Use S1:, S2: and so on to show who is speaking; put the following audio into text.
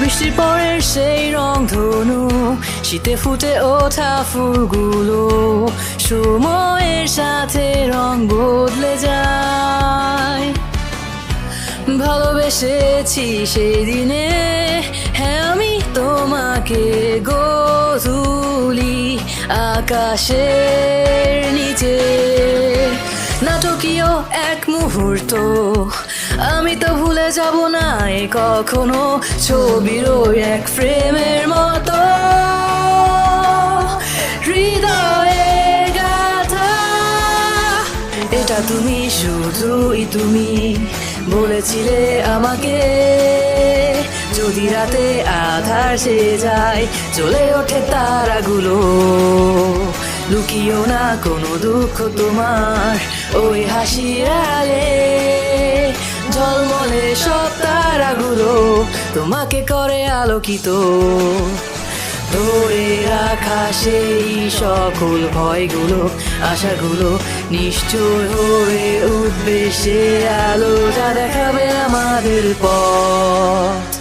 S1: বৃষ্টির পরের সেই রং ধনু, শীতে ফুটে ওঠা ফুলগুলো, সময়ের সাথে রং বদলে যায়। ভালোবেসেছি সেই দিনে হ্যাঁ আমি তোমাকে গোধুলি আকাশের নিচে। নাটকীয় এক মুহূর্ত আমি তো ভুলে যাব না এ কখনো ছবির এক ফ্রেমের মতো। হৃদয়ের গাথা, এটা তুমি, শুধুই তুমি বলেছিলে আমাকে। যদি রাতে আধার সে যায়, চলে ওঠে তারাগুলো। লুকিও না কোনো দুঃখ তোমার, ওই হাসির আলে তোমাকে করে আলোকিত। ধরে রাখা সেই সকল ভয়গুলো, আশাগুলো নিশ্চয় হয়ে উঠবে সে আলো যা দেখাবে আমাদের পথ।